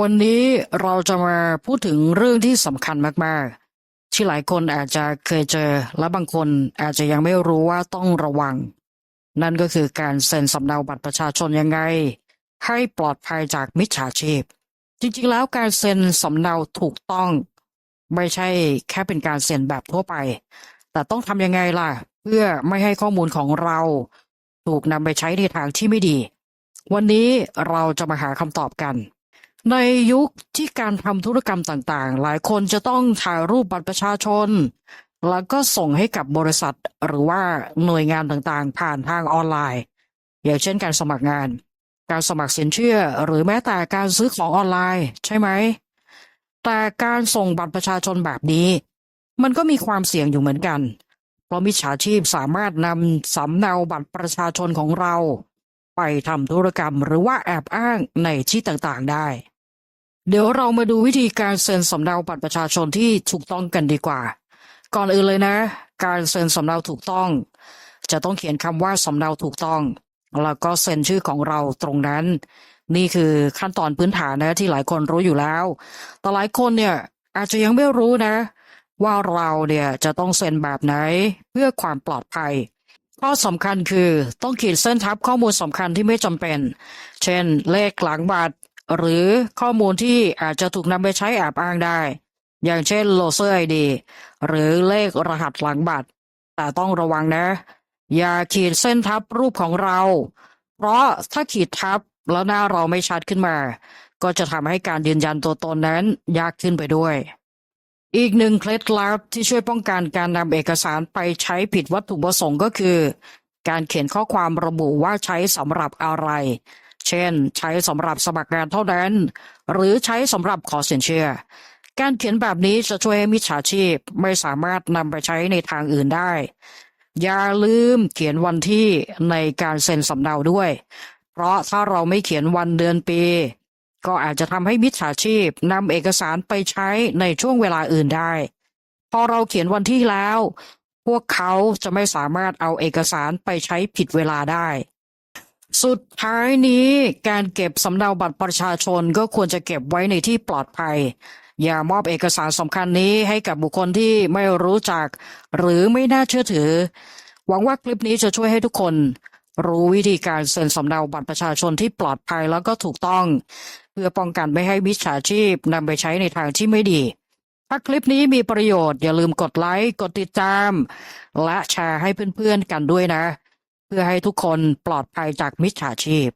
วันนี้เราจะมาพูดถึงเรื่องที่สำคัญมากๆ ที่หลายคนอาจจะเคยเจอ และบางคนอาจจะยังไม่รู้ว่าต้องระวัง นั่นก็คือการเซ็นสำเนาบัตรประชาชนยังไง ให้ปลอดภัยจากมิจฉาชีพ จริงๆแล้วการเซ็นสำเนาถูกต้อง ไม่ใช่แค่เป็นการเซ็นแบบทั่วไป แต่ต้องทำยังไงล่ะ เพื่อไม่ให้ข้อมูลของเรา ถูกนำไปใช้ในทางที่ไม่ดี วันนี้เราจะมาหาคำตอบกัน ในยุคที่การทำธุรกรรมต่างๆ หลายคนจะต้องถ่ายรูปบัตรประชาชน แล้วก็ส่งให้กับบริษัทหรือว่าหน่วยงานต่างๆ ผ่านทางออนไลน์ อย่างเช่นการสมัครงาน การสมัครสินเชื่อหรือแม้แต่การซื้อของออนไลน์ ใช่ไหม แต่การส่งบัตรประชาชนแบบนี้ มันก็มีความเสี่ยงอยู่เหมือนกัน เพราะมิจฉาชีพสามารถนำสำเนาบัตรประชาชนของเรา ไปทำธุรกรรมหรือว่าแอบอ้างในที่ต่างๆได้ เดี๋ยวเรามาดูวิธีการเซ็นสำเนาบัตรประชาชนที่ถูกต้องกันดีกว่า ก่อนอื่นเลยนะ การเซ็นสำเนาถูกต้อง จะต้องเขียนคำว่าสำเนาถูกต้อง แล้วก็เซ็นชื่อของเราตรงนั้น นี่คือขั้นตอนพื้นฐานนะที่หลายคนรู้อยู่แล้ว แต่หลายคนเนี่ยอาจจะยังไม่รู้นะ ว่าเราเนี่ยจะต้องเซ็นแบบไหนเพื่อความปลอดภัยข้อสำคัญคือต้องขีดเส้นทับข้อมูลสำคัญที่ไม่จำเป็น เช่น เลขหลังบัตร หรือข้อมูลที่อาจจะถูกนำไปใช้แอบอ้างได้ อย่างเช่นโลเซอร์ไอดีหรือเลขรหัสหลังบัตร แต่ต้องระวังนะ อย่าขีดเส้นทับรูปของเรา เพราะถ้าขีดทับแล้วหน้าเราไม่ชัดขึ้นมา ก็จะทำให้การยืนยันตัวตนนั้นยากขึ้นไปด้วย อีกหนึ่งเคล็ดลับที่ช่วยป้องกันการนำเอกสารไปใช้ผิดวัตถุประสงค์ก็คือ การเขียนข้อความระบุว่าใช้สำหรับอะไร เช่น ใช้สำหรับสมัครงานเท่านั้น หรือใช้สำหรับขอสินเชื่อ การเขียนแบบนี้จะช่วยให้มิจฉาชีพไม่สามารถนำไปใช้ในทางอื่นได้ อย่าลืมเขียนวันที่ในการเซ็นสำเนาด้วย เพราะถ้าเราไม่เขียนวันเดือนปี ก็อาจจะทำให้มิจฉาชีพนำเอกสารไปใช้ในช่วงเวลาอื่นได้ พอเราเขียนวันที่แล้ว พวกเขาจะไม่สามารถเอาเอกสารไปใช้ผิดเวลาได้ สุดท้ายนี้การเก็บสำเนาบัตรประชาชนก็ควรจะเก็บไว้ในที่ปลอดภัย อย่ามอบเอกสารสำคัญนี้ให้กับบุคคลที่ไม่รู้จัก หรือไม่น่าเชื่อถือ หวังว่าคลิปนี้จะช่วยให้ทุกคน รู้วิธีการเซ็นสำเนาบัตรประชาชนที่ปลอดภัยแล้วก็ถูกต้อง เพื่อป้องกันไม่ให้มิจฉาชีพนำไปใช้ในทางที่ไม่ดีถ้าคลิปนี้มีประโยชน์อย่าลืมกดไลค์ กดติดตาม และแชร์ให้เพื่อนๆกันด้วยนะ พื่อให้ทุกคนปลอดภัยจากมิจฉาชีพ